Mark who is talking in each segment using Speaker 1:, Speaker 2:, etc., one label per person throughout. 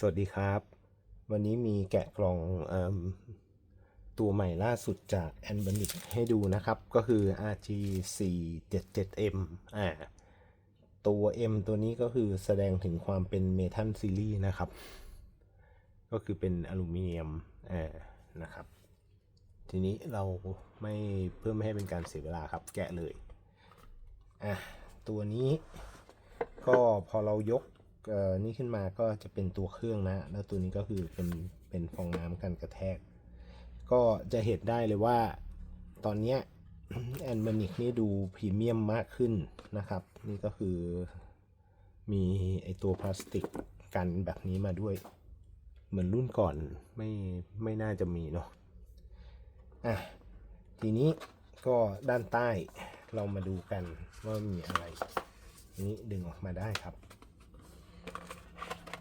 Speaker 1: สวัสดีครับ วันนี้มีแกะกล่องอตัวใหม่ล่าสุดจาก a n b a n i c ให้ดูนะครับ ก็คือ RG 477M อ่าตัว M ตัวนี้ก็คือแสดงถึงความเป็นเมทัลซีรีส์นะครับ ก็คือเป็นอลูมิเนียมอ่านะครับ ทีนี้เราไม่เพื่อไม่ให้เป็นการเสียเวลาครับ แกะเลยอะตัวนี้ก็พอเรายก นี่ขึ้นมาก็จะเป็นตัวเครื่องนะ แล้วตัวนี้ก็คือเป็นเป็นฟองน้ำกันกระแทก ก็จะเห็นได้เลยว่าตอนเนี้ยแอนมานิกนี่ดูพรีเมียมมากขึ้นนะครับ นี่ก็คือมีไอตัวพลาสติกกันแบบนี้มาด้วย เหมือนรุ่นก่อนไม่ไม่น่าจะมีเนาะอะทีนี้ก็ด้านใต้เรามาดูกันว่ามีอะไรนี้ดึงออกมาได้ครับ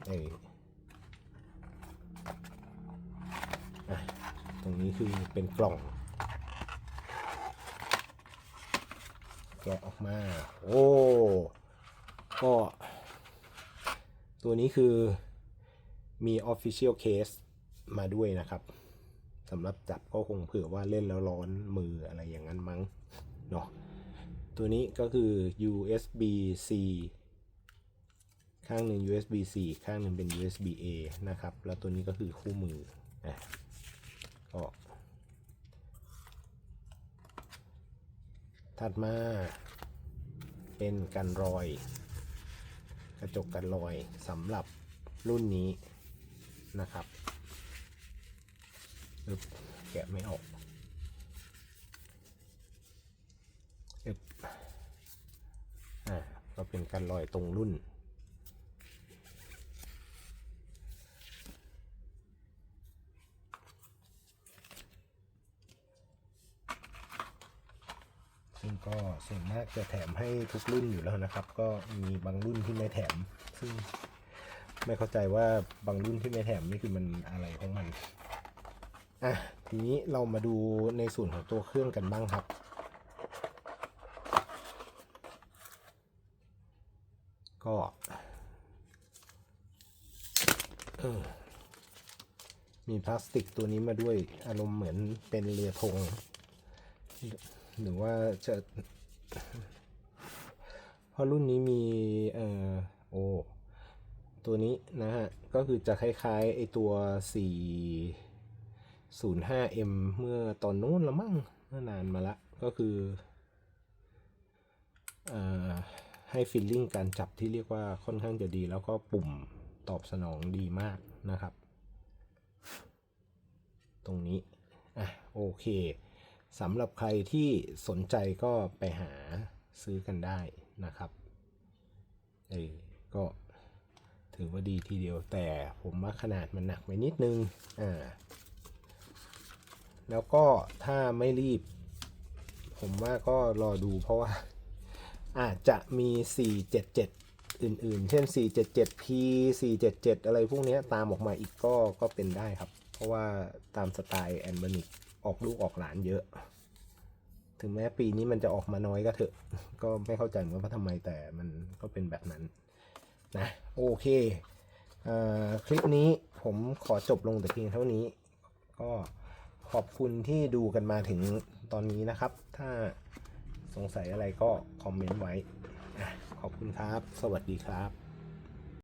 Speaker 1: ตรงนี้คือเป็นกล่อง แกะออกมา โอ้ ก็ ตัวนี้คือมี Official Case มาด้วยนะครับสำหรับจับก็คงเผื่อว่าเล่นแล้วร้อนมืออะไรอย่างนั้นมั้งเนาะตัวนี้ก็คือ USB C ข้างหนึ่ง USB C ข้างหนึ่งเป็น USB A นะครับ แล้วตัวนี้ก็คือคู่มืออะก็ถัดมาเป็นกันรอย กระจกกันรอยสำหรับรุ่นนี้นะครับอึบแกะไม่ออกอึบอ่าก็เป็นการลอยตรงรุ่น ซึ่งก็ส่วนมากจะแถมให้ทุกรุ่นอยู่แล้วนะครับ ก็มีบางรุ่นที่ไม่แถม ซึ่งไม่เข้าใจว่าบางรุ่นที่ไม่แถมนี่คือมันอะไรของมันอะทีนี้เรามาดูในส่วนของตัวเครื่องกันบ้างครับ ก็มีพลาสติกตัวนี้มาด้วยอารมณ์เหมือนเป็นเรือธง หรือว่าจะเพราะรุ่นนี้มีเอ่อโอ้ตัวนี้นะฮะ ก็คือจะคล้ายๆไอตัว 405M เมื่อตอนนู้นละมั้งเมื่อนานมาละ ก็คือเอ่อให้ฟีลลิ่งการจับที่เรียกว่าค่อนข้างจะดี แล้วก็ปุ่มตอบสนองดีมากนะครับ ตรงนี้ อะ โอเค สำหรับใครที่สนใจก็ไปหาซื้อกันได้นะครับเออก็ถือว่าดีทีเดียวแต่ผมว่าขนาดมันหนักไปนิดนึงอ่าแล้วก็ถ้าไม่รีบ ผมว่าก็รอดูเพราะว่าอาจจะมี 477 อื่นๆ เช่น 477P 477 อะไรพวกนี้ตามออกมาอีกก็ก็เป็นได้ครับ เพราะว่าตามสไตล์แอนบานิก ออกลูกออกหลานเยอะ ถึงแม้ปีนี้มันจะออกมาน้อยก็เถอะ ก็ไม่เข้าใจเหมือนว่าทำไมแต่มันก็เป็นแบบนั้นนะโอเคเอ่อคลิปนี้ผมขอจบลงแต่เพียงเท่านี้ ก็ขอบคุณที่ดูกันมาถึงตอนนี้นะครับ ถ้าสงสัยอะไรก็คอมเมนต์ไว้ ขอบคุณครับ สวัสดีครับ